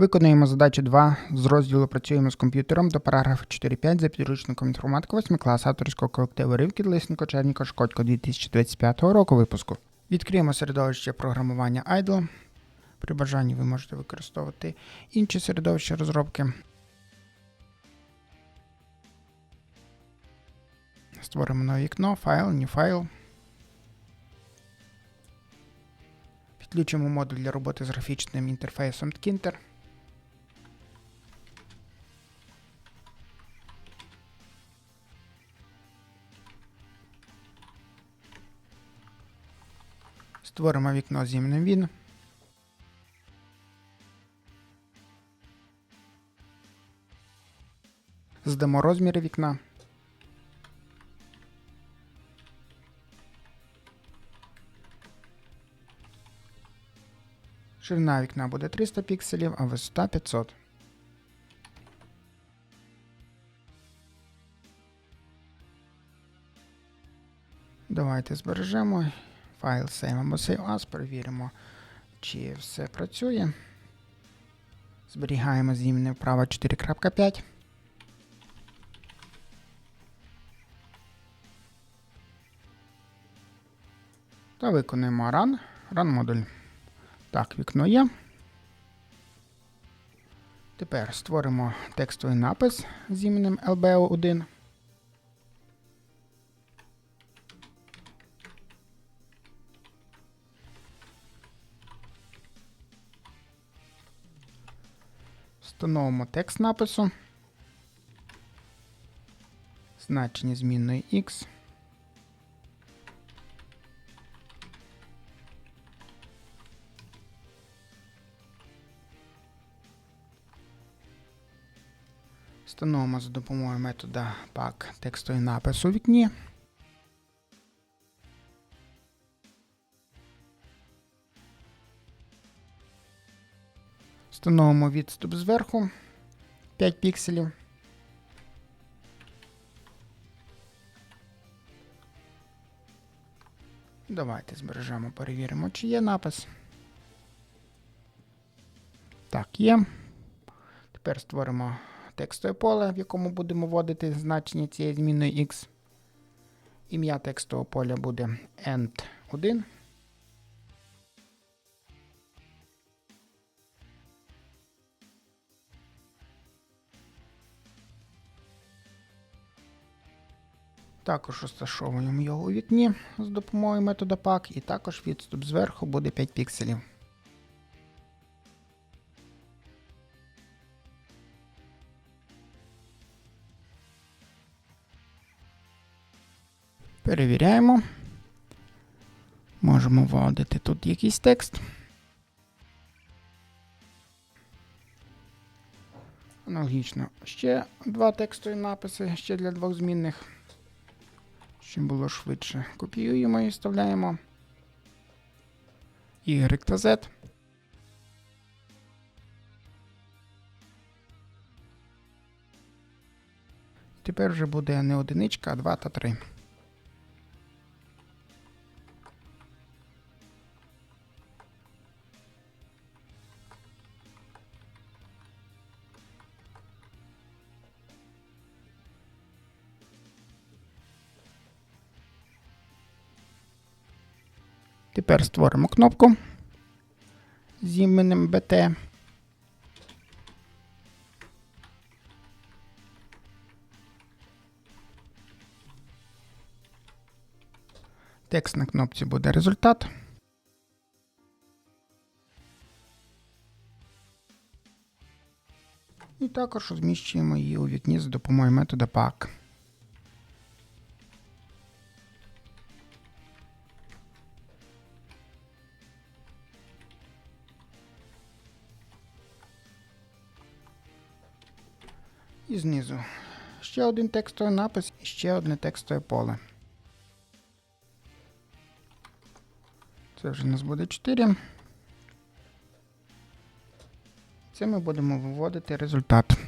Виконуємо задачу 2 з розділу Працюємо з комп'ютером до параграфу 4.5 за підручником інформатика 8 клас авторського колективу Ривкіт Лисенко Черніко Шкодько 2025 року випуску. Відкриємо середовище програмування IDLE. При бажанні ви можете використовувати інші середовища розробки. Створимо нове вікно, файл, new файл. Підключимо модуль для роботи з графічним інтерфейсом Tkinter. Створимо вікно з іменем він. Здамо розміри вікна. Ширина вікна буде 300 пікселів, а висота 500. Давайте збережемо файл Save As, перевіримо, чи все працює. Зберігаємо з іменем вправо 4.5. Та виконуємо Run, Run модуль. Так, вікно є. Тепер створимо текстовий напис з іменем LBO1. Встановимо текст напису. Значення змінної x. Встановимо за допомогою метода pack текстовий напис у вікні. Встановимо відступ зверху 5 пікселів. Давайте збережемо, перевіримо, чи є напис. Так, є. Тепер створимо текстове поле, в якому будемо вводити значення цієї змінної x. Ім'я текстового поля буде end1. Також розташовуємо його у вікні з допомогою метода pack, і також відступ зверху буде 5 пікселів. Перевіряємо. Можемо вводити тут якийсь текст. Аналогічно ще два текстові написи, ще для двох змінних. Щоб було швидше. Копіюємо і вставляємо Y та Z. Тепер вже буде не одиничка, а 2 та 3. Тепер створимо кнопку з іменем BT. Текст на кнопці буде результат. І також розміщуємо її у вікні за допомогою метода pack. Знизу ще один текстовий напис і ще одне текстове поле. Це вже у нас буде 4. Це ми будемо виводити результат.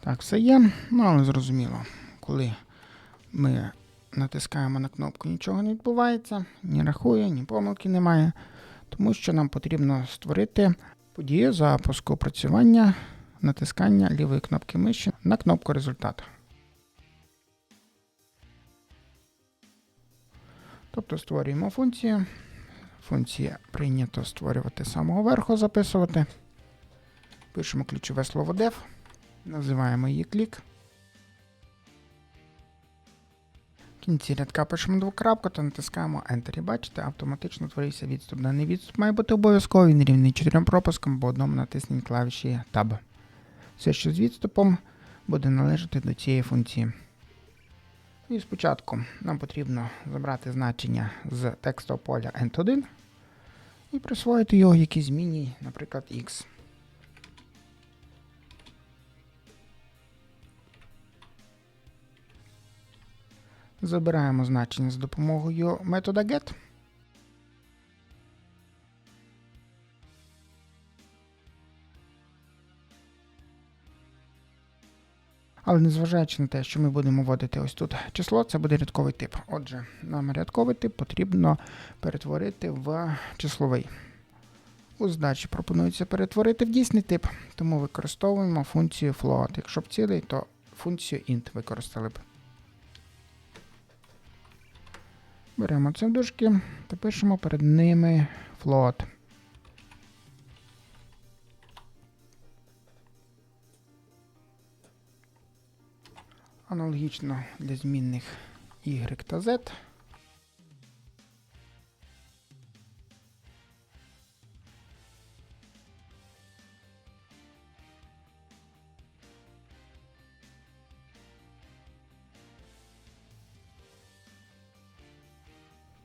Так, все є. Ну, але зрозуміло, коли Ми натискаємо на кнопку, нічого не відбувається, ні рахує, ні помилки немає. Тому що нам потрібно створити подію запуску опрацювання натискання лівої кнопки миші на кнопку результат. Тобто створюємо функцію. Функція прийнято створювати з самого верху, записувати. Пишемо ключове слово def, називаємо її клік. Кінці рядка пишемо двокрапку та натискаємо Enter. І бачите, автоматично творився відступ. Даний відступ має бути обов'язковий, він рівний 4 пропускам або одному натисненні клавіші Tab. Все, що з відступом, буде належати до цієї функції. І спочатку нам потрібно забрати значення з текстового поля int1 і присвоїти його якійсь зміні, наприклад, x. Забираємо значення з допомогою метода get. Але незважаючи на те, що ми будемо вводити ось тут число, це буде рядковий тип. Отже, нам рядковий тип потрібно перетворити в числовий. У задачі пропонується перетворити в дійсний тип, тому використовуємо функцію float. Якщо б цілий, то функцію int використали б. Беремо це в дужки та пишемо перед ними float. Аналогічно для змінних y та z.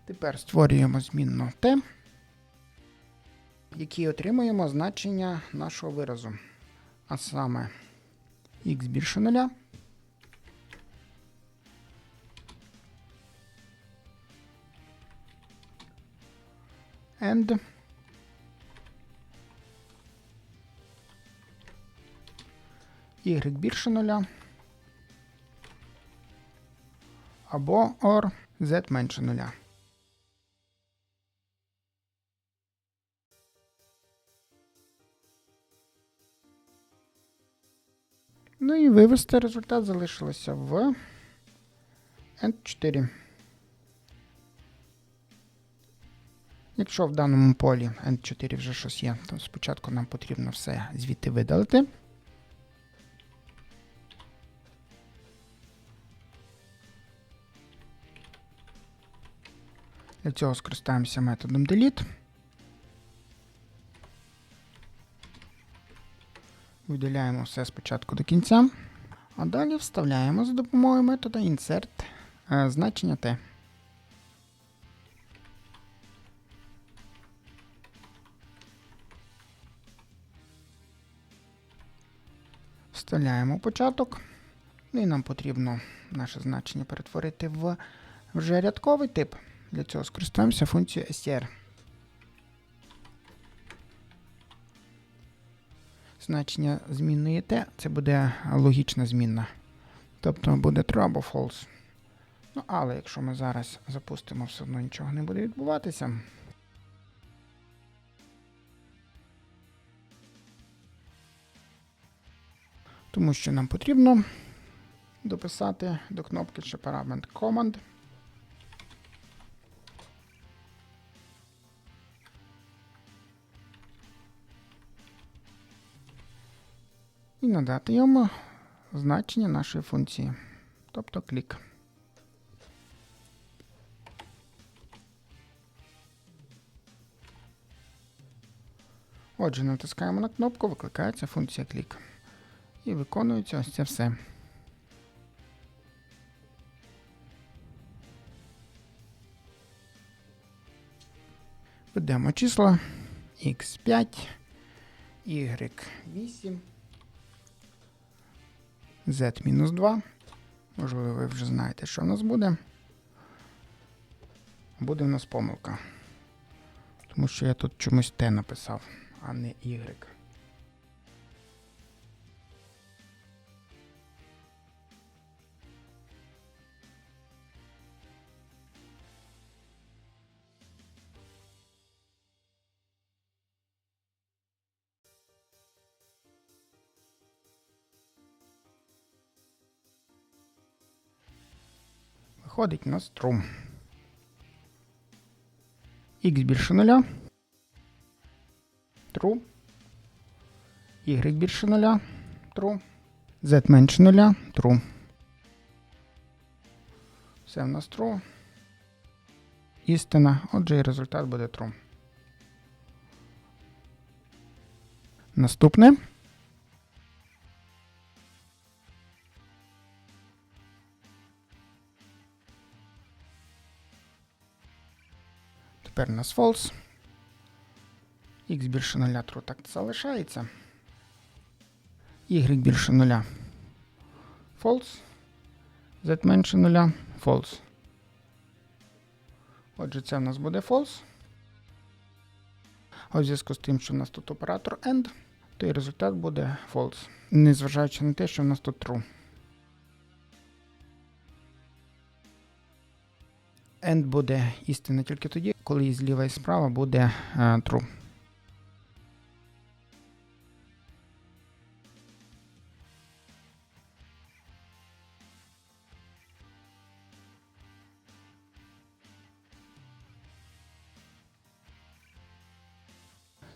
Тепер створюємо змінно те, які отримуємо значення нашого виразу. А саме x більше 0. and y більше 0 або or z менше 0. І вивести результат залишилося в N4. Якщо в даному полі N4 вже щось є, то спочатку нам потрібно все звідти видалити. Для цього скористаємося методом delete. Виділяємо все спочатку до кінця, а далі вставляємо за допомогою метода insert е, значення t. Вставляємо початок. Ну і нам потрібно наше значення перетворити в вже рядковий тип. Для цього скористаємося функцією str. Значення змінної t це буде логічна змінна. Тобто буде true або false. Ну, але якщо ми зараз запустимо, все одно нічого не буде відбуватися. Тому що нам потрібно дописати до кнопки ще параметр Command. І надати йому значення нашої функції, тобто клік. Отже, натискаємо на кнопку, викликається функція клік. І виконується ось це все. Ведемо числа x5, y8, z-2. Можливо, ви вже знаєте, що в нас буде. Буде в нас помилка. Тому що я тут чомусь Т написав, а не y. Виходить нас true. X більше нуля. True. Y більше нуля. True. Z менше нуля. True. Все в нас true. Істина. Отже, і результат буде true. Наступне. Тепер у нас false. X більше нуля true так залишається. Y більше нуля. False. Z менше нуля. False. Отже, це в нас буде false. А зв'язку з тим, що в нас тут оператор AND, то і результат буде false. Незважаючи на те, що в нас тут true. AND буде істина тільки тоді, коли зліва і справа буде е, true.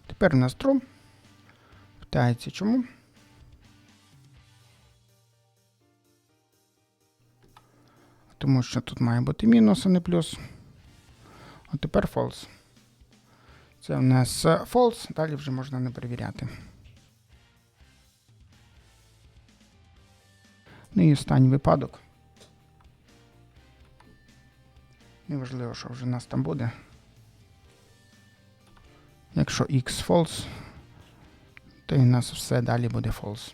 Тепер у нас true. Питається чому. Тому що тут має бути мінус, а не плюс. А тепер false. Це у нас е, false, далі вже можна не перевіряти. Ну і останній випадок. Неважливо, що вже у нас там буде. Якщо x false, то і у нас все далі буде false.